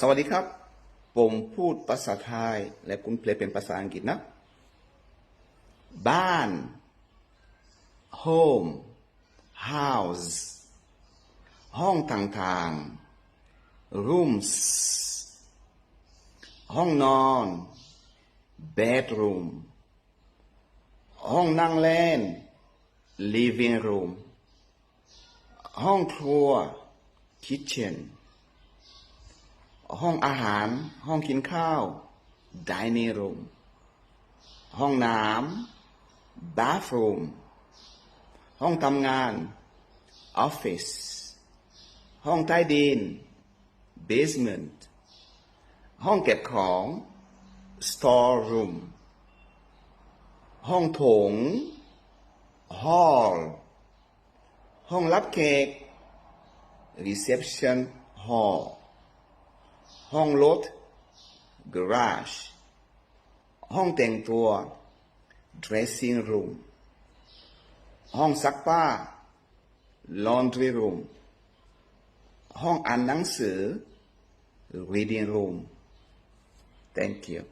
สวัสดีครับ ผมพูดภาษาไทย และคุณเพลเป็นภาษาอังกฤษนะ บ้าน home house ห้องต่างๆ rooms ห้องนอน bedroom ห้องนั่งเล่น living room ห้องครัว kitchen ห้องอาหาร ห้องกินข้าว dining room ห้องน้ำ bathroom ห้องทำงาน office ห้องใต้ดิน basement ห้องเก็บของ store room ห้องโถง hall ห้องรับแขก reception hall ห้องรถ garage ห้องแต่งตัว dressing room ห้องซักผ้า laundry room ห้องอ่านหนังสือ reading room thank you